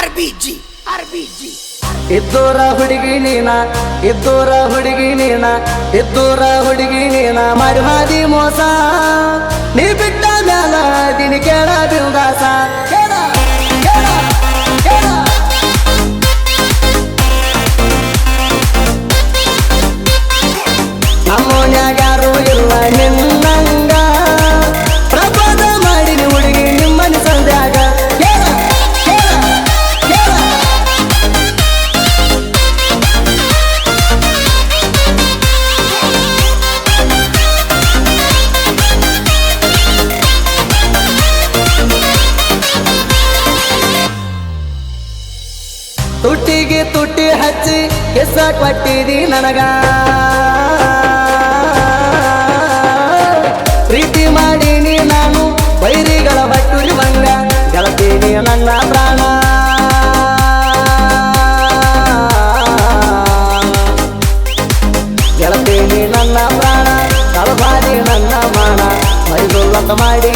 RBG, RBG. ಇದ್ದೂರ ಹುಡುಗಿ ನೀನ ಇದ್ದೂರ ಹುಡುಗಿ ನೀನ ಇದ್ದೂರ ಹುಡುಗಿ ನೀನ ಮೋಸ ತುಟ್ಟಿಗೆ ತುಟಿ ಹಚ್ಚಿ ಕೆಸ ಕೊಟ್ಟಿದಿ ನನಗ. ಪ್ರೀತಿ ಮಾಡೀನಿ ನಾನು, ವೈರಿಗಳ ಬಟ್ಟುರಿ ಬಂಗ, ಗೆಳತೀನಿ ನನ್ನ ಪ್ರಾಣ. ಗೆಳತೀನಿ ನನ್ನ ಪ್ರಾಣ ಕಳಬಾರಿ ನನ್ನ ಮಾನ ಮೈದುಲ್ಲತ ಮಾಡಿ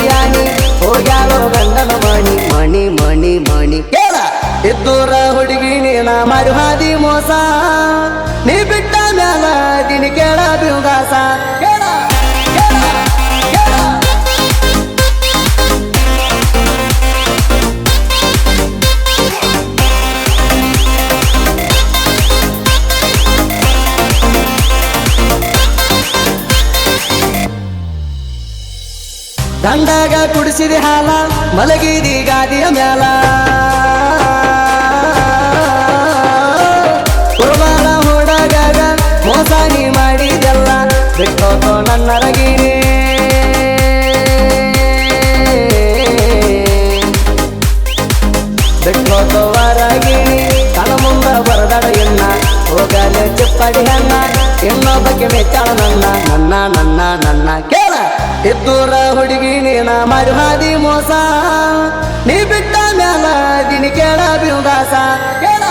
ದಂಡಾಗ ಕುಡಿಸಿದೆ ಹಾಲ, ಮಲಗಿದಿ ಗಾದಿಯ ಮ್ಯಾಲ. ಕುರುಬಾರ ಹೊಡಗಾಗ ಮೋಸ ನೀ ಮಾಡಿದೆಲ್ಲ, ಬಿಟ್ಟೋತೋ ನನ್ನ ರಗಿರಿ ಬಿಟ್ಟೋತೋ ವರಗಿರಿ ತನ ಮುಂದ ಬರದಡ ಎನ್ನ, ಹೋಗಲೆ ಚಿಪ್ಪಡಿ ಅನ್ನ, ಇನ್ನೊಬ್ಬಕ್ಕೆ ನನ್ನ ನನ್ನ ನನ್ನ ನನ್ನ ಕೇಳ ಇದ್ದೂರ ಹುಡುಗಿ ನೀನ ಮರುಹಾದಿ ಹಾದಿ ಮೋಸ. ನೀ ಬಿಟ್ಟ ಮ್ಯಾಲ ದಿನ ಕೇಳ ಕೇಳ.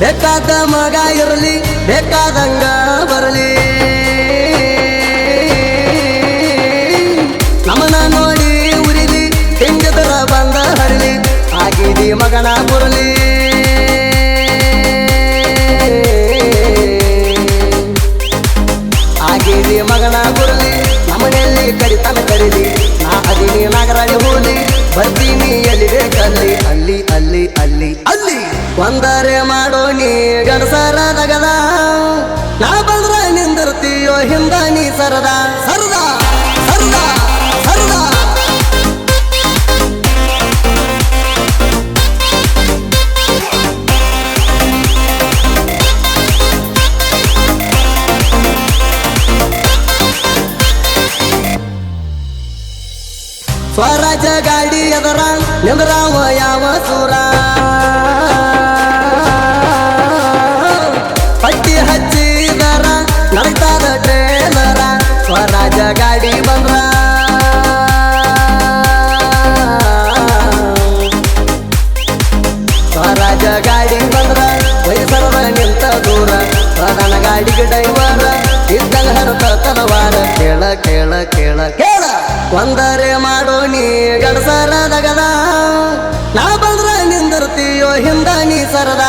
ಬೇಕಾದ ಮಗ ಇರಲಿ, ಬೇಕಾದಂಗ ಮಗನ ಮುರಳಿ ಆಗಿದಿ ಮಗನ ಬರಲಿ ನಮನೆಯಲ್ಲಿ ಕಡಿತನ ಕರೀಲಿ ನಾ ಅದೀನಿ ನಾಗರಾಣಿ ಹೋಲಿ. ಬರ್ತೀನಿ ಎಲ್ಲಿ ಬೇಕಲ್ಲಿ. ಅಲ್ಲಿ ಅಲ್ಲಿ ಅಲ್ಲಿ ಅಲ್ಲಿ. ಒಂದರೆ ಮಾಡೋ ನೀ ಗಣಸರ ಎದರ ನಿಂದ್ರಾವ ಯಾವ ಸೂರ. ಪಟ್ಟಿ ಹಚ್ಚಿದರ, ನಡೀತಾದ ಟ್ರೇಲರ ಸ್ವರಾಜ ಗಾಡಿ ಬಂದ್ರ. ಸ್ವರಾಜ ಗಾಡಿ ಬಂದ್ರ ವಯಸ್ಸರ ನಿಂತ ದೂರ ಸ್ವರಣ ಗಾಡಿಗೆ ಡೈವರ ಇದ್ದಂಗ ಹರತ ತಲವಾರ ಒಂದರೆ ಮಾಡೋ ನೀ ಗಡಸರ ದಗದ ನಾ ಬಂದ್ರ ನಿಂದಿರ್ತೀಯೋ ಹಿಂದ ನೀ ಸರದ.